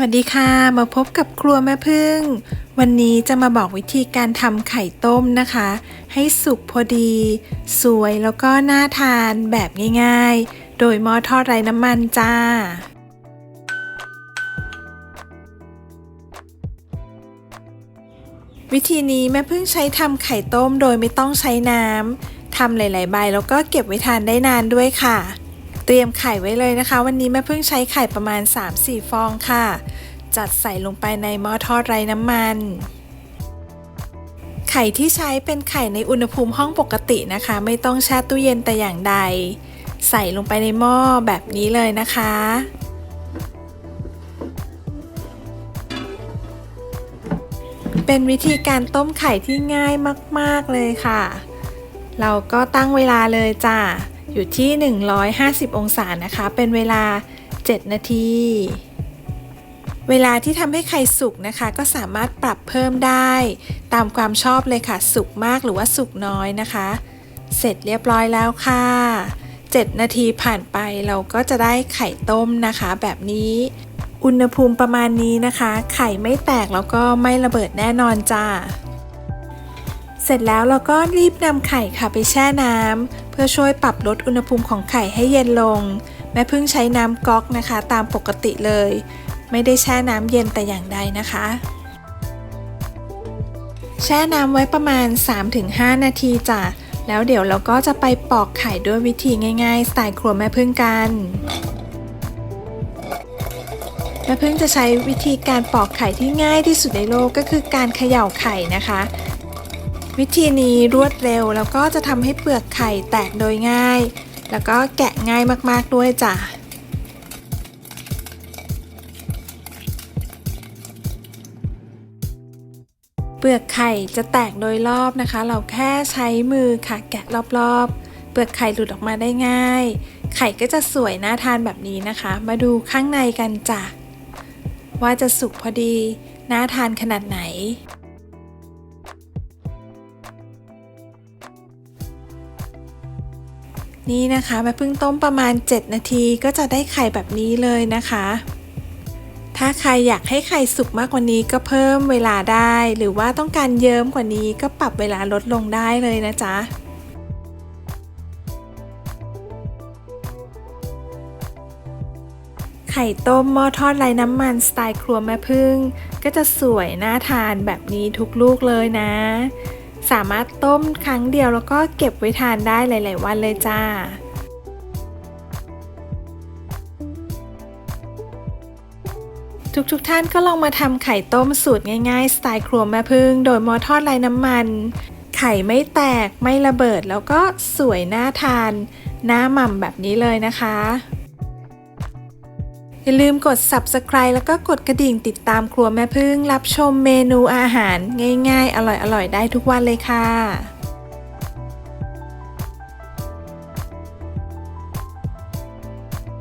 วัสดีค่ะ มาพบกับครัวแม่พึ่ง วันนี้จะมาบอกวิธีการทำไข่ต้มนะคะ ให้สุกพอดี สวยแล้วก็น่าทานแบบง่ายๆ โดยหม้อทอดไร้น้ำมันจ้า วิธีนี้แม่พึ่งใช้ทำไข่ต้มโดยไม่ต้องใช้น้ำทำหลายๆใบแล้วก็เก็บไว้ทานได้นานด้วยค่ะ ตรียมไข่ไว้เลยนะคะ วันนี้แม่เพึ่งใช้ไข่ประมาณ 3-4 ฟองค่ะ จัดใส่ลงไปในหม้อทอดไร้น้ำมัน ไข่ที่ใช้เป็นไข่ในอุณหภูมิห้องปกตินะคะ ไม่ต้องแช่ตู้เย็นแต่อย่างใด ใส่ลงไปในหม้อแบบนี้เลยนะคะเป็นวิธีการต้มไข่ที่ง่ายมาก ๆ เลยค่ะ เราก็ตั้งเวลาเลยจ้ะ อยู่ที่ 150 องศานะคะ เป็นเวลา 7 นาที เวลาที่ทำให้ไข่สุกนะคะ ก็สามารถปรับเพิ่มได้ ตามความชอบเลยค่ะ สุกมากหรือว่าสุกน้อยนะคะ เสร็จเรียบร้อยแล้วค่ะ 7 นาทีผ่านไปเราก็จะได้ไข่ต้มนะคะ แบบนี้อุณหภูมิประมาณนี้นะคะ ไข่ไม่แตกแล้วก็ไม่ระเบิดแน่นอนจ้า เสร็จแล้วเราก็รีบนำไข่ค่ะไปแช่น้ำ พื่อช่วยปรับลดอุณหภูมิของไข่ให้เย็นลง แม่พิ่งใช้น้ำก๊อกนะคะ ตามปกติเลย ไม่ได้แช่น้ำเย็นแต่อย่างใดนะคะ แช่น้ำไว้ประมาณ 3-5 นาทีจ้ะแล้วเดี๋ยวเราก็จะไปปอกไข่ด้วยวิธีง่ายๆสไตล์ครัวแม่พึ่งกันแม่พึ่งจะใช้วิธีการปอกไข่ที่ง่ายที่สุดในโลกก็คือการเขย่าไข่นะคะ วิธีนี้รวดเร็วแล้วก็จะทำให้เปลือกไข่แตกโดยง่าย แล้วก็แกะง่ายมากๆด้วยจ้ะเปลือกไข่จะแตกโดยรอบนะคะ เราแค่ใช้มือค่ะแกะรอบๆ เปลือกไข่หลุดออกมาได้ง่าย ไข่ก็จะสวยน่าทานแบบนี้นะคะ มาดูข้างในกันจ้ะว่าจะสุกพอดี น่าทานขนาดไหน นี่นะคะแม่เพิ่งต้มประมาณ 7 นาทีก็จะได้ไข่แบบนี้เลยนะคะ ถ้าใครอยากให้ไข่สุกมากกว่านี้ก็เพิ่มเวลาได้ หรือว่าต้องการเยิ้มกว่านี้ก็ปรับเวลาลดลงได้เลยนะจ๊ะไข่ต้มหม้อทอดไร้น้ำมันสไตล์ครัวแม่พึ่ง ก็จะสวยน่าทานแบบนี้ทุกลูกเลยนะ สามารถต้มครั้งเดียวแล้วก็เก็บไว้ทานได้หลาย ๆ วันเลยจ้าทุกๆทท่านก็ลองมาทำไข่ต้มสูตรง่าย ๆ สไตล์ครัวแม่พึ่ง โดยมอทอดไร้น้ำมัน ไข่ไม่แตกไม่ระเบิดแล้วก็สวยน่าทาน หน้าหม่ำแบบนี้เลยนะคะ อย่าลืมกด subscribe แล้วก็กดกระดิ่งติดตามครัวแม่พึ่งรับชมเมนูอาหารง่ายๆ อร่อยๆ ได้ทุกวันเลยค่ะ